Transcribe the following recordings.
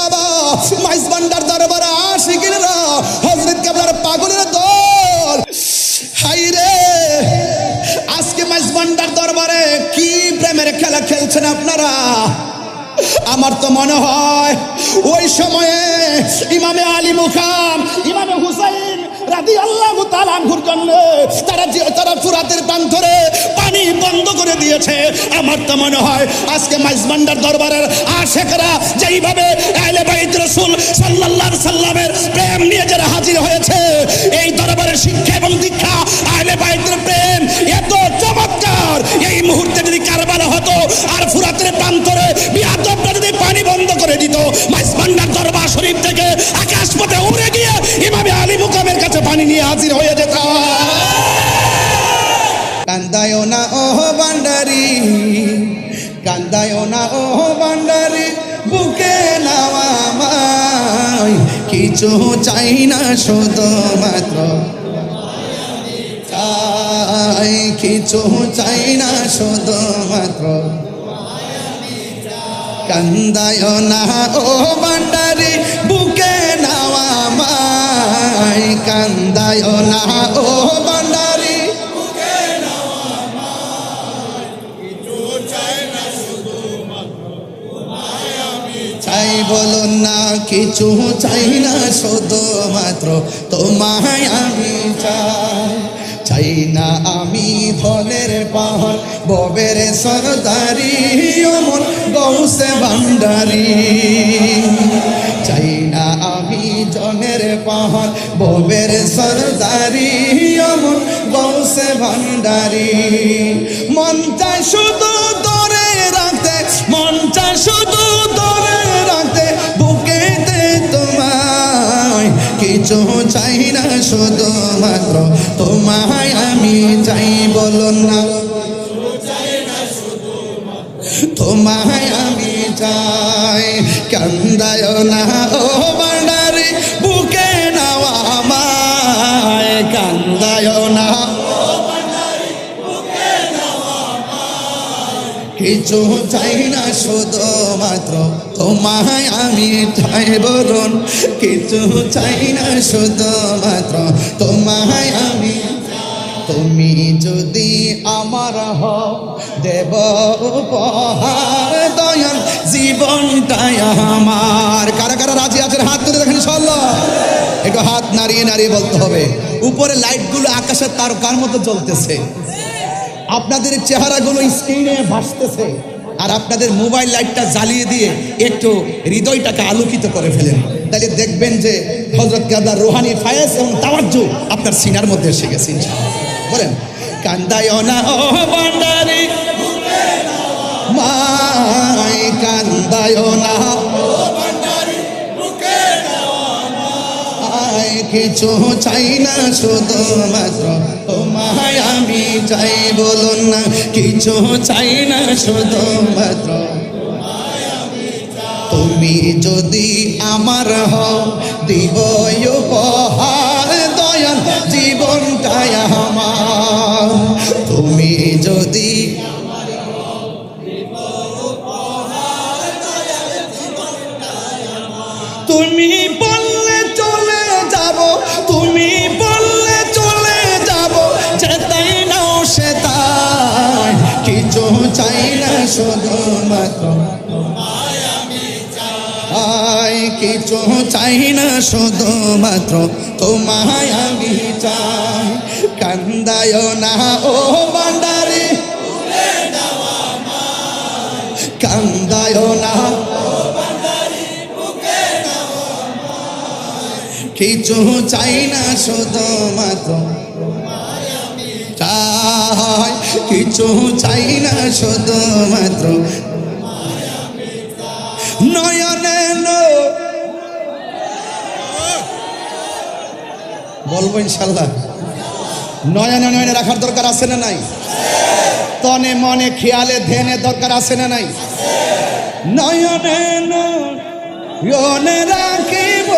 বাবা দরবারে হজরত পাগলের দল। হাই রে, আজকে মাইস ভান্ডার দরবারে কি প্রেমের খেলা খেলছেন আপনারা? আমার তো মনে হয়, ওই সময়ে ইমামে আলী মুখাম, ইমামে হুসাইন রাদি আল্লাহ তালানহুর জন্য তারা যে- তারা ফুরাতের প্রান্তরে পানি বন্ধ করে দিয়েছে। আমার তো মনে হয় আজকে মাইজমান্ডার দরবারের আশেকরা যেইভাবে আহলে বাইত রসুল সাল্লাল্লাহু সাল্লামের প্রেম নিয়ে যারা হাজির হয়েছে, এই দরবারের শিক্ষা এবং দীক্ষা আহলে বাইতের পানি নিয়ে হাজির হয়ে যেত কান্দায় না ও বান্ডারি কান্দায় না ও বান্ডারি বুকে নাওয়া কিছু চাই না, শুধু মাত্র। কিছু চাই না, শুধু মাত্র। কান্দায় না ও বান্ডারি মাই কান্দায় না ও বান্ডারি চাই বলুন না, কিছু চাই না, শুধু মাত্র তোমায় আমি চাই। চাই না আমি ধনের পাহাড়, ববের সরদারি, অমন গৌসে ভান্ডারি। চাই না আমি জনের পাহাড় ববের সরদারি, অমন গৌসে ভান্ডারি। মন চায় শুধু দরে রাখতে, মন চায় শুধু দরে রাখতে, বুকেতে তোমায় কিছু চাই না শুধু মাত্র তোমায় আমি চাই বলুন না। তোমায় আমি চাই কান্দায় না, ও কিছু চাই না, শুধু মাত্র তোমায় আমি চাই বলুন কিছু চাই না, শুধু মাত্র তোমায় আমি তুমি যদি আমার দেব উপহার জীবনটাই আমার। কারা কারা রাজি আছেন? হাত তুলে দেখেন ইনশাল্লাহ একটু হাত নাড়িয়ে নাড়িয়ে বলতে হবে। উপরে লাইটগুলো আকাশের তারকার মতো জ্বলতেছে। আপনাদের চেহারাগুলো স্ক্রিনে ভাসতেছে আর আপনাদের মোবাইল লাইটটা জ্বালিয়ে দিয়ে একটু হৃদয়টাকে আলোকিত করে ফেলেন। তাহলে দেখবেন যে হজরত কাদার রোহানি ফায়াস এবং তাওয়াজ্জু আপনার সিনার মধ্যে এসে গেছে বলেন, কান্দায় না, ও বান্ডারি মাই কান্দায় না। কিছু চাই না শুধু মাত্র তোমায় আমি চাই বলুন না, কিছু চাই না, শুধু মাত্র তুমি যদি আমার হও, দিব উপহার, দয়াল জীবনটাই আমার। তুমি যদি তুমি কিছু চাই না শুধু মাত্র। আয় কিছু চাই না শুধু মাত্র? তোমায় আমি চাই। কান্দায় না, ও বান্ডারি কান্দায় না। কিছু চাই না শুধু চাই কিছু চাই না, শুধু মাত্র নয়নে বলব ইনশাল্লাহ। নয়নে নয়নে রাখার দরকার আছে না নাই? তনে, মনে, খেয়ালে, ধ্যানে দরকার আছে না নাই? নয়নে নয়নে রাখিব।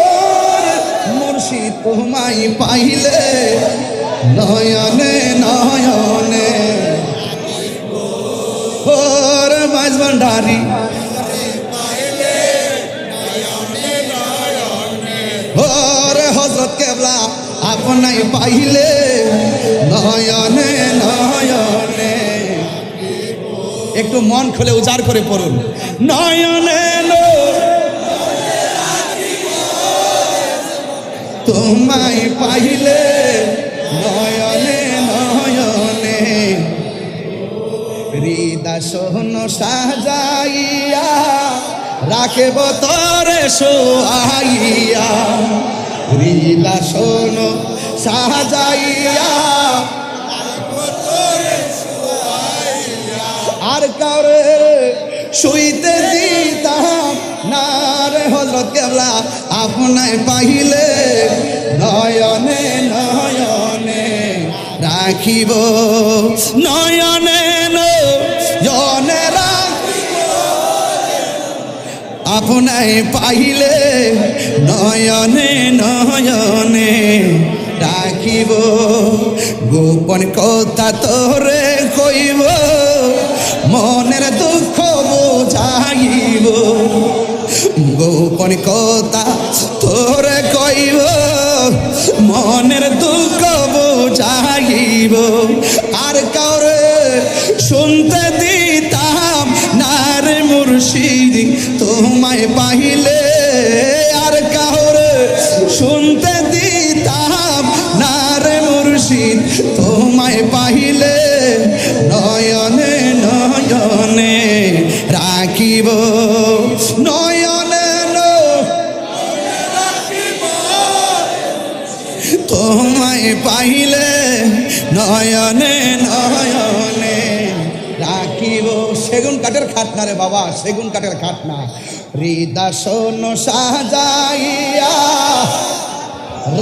মুর্শিদ তোমায় পাইলে নয়নে নয়নে। হজরত কেবলা আপনাই পাইলে। নয়নে নয়নে। একটু মন খুলে উজাড় করে পড়ুন। নয়নে। তোমায় পাইলে নয়নে নয়নে। হৃদাসন সাজাইয়া, রাখব তরে সোয়াইয়া হৃদাসন সাজাইয়া আর কারে শুইতে দিতাম না রে হজরত কেবলা আপনায় নয়নে নয়নে রাখিব। নয়নে নয়নে আপনায় পাইলে নয়নে নয়নে রাখিব। গোপন কথা তোরে কইব, মনের দুঃখ বোঝাইব। গোপন কথা তোরে কইব, মনের বোঝাইব আর কাউরে শুনতে দিতাম না রে মুর্শিদ তোমায় পাইলে। আর কাউরে শুনতে দিতাম না রে মুর্শিদ তোমায় পাইলে। নয়নে নয়নে রাখিব, নয়নে তোমায় পাইলে নয়নে নয়নে রাখিব সেগুন কাঠের খাট না রে বাবা, সেগুন কাঠের খাট না হৃদাসন সাজাইয়া,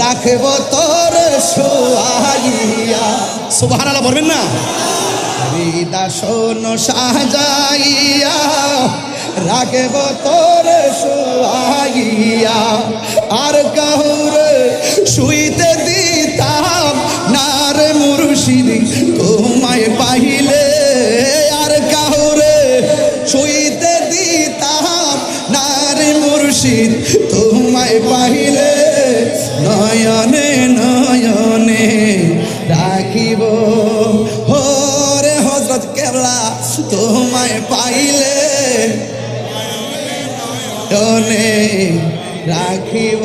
রাখব তোর সোয়াইয়া। সুবহানাল্লাহ বলবেন না? হৃদাসন সাজাইয়া, রাখব তোর সোয়াইয়া। আর কাহুর শুইতে রাখিব হরে হজরত কেবলা তোমায় পাইলে রাখিব।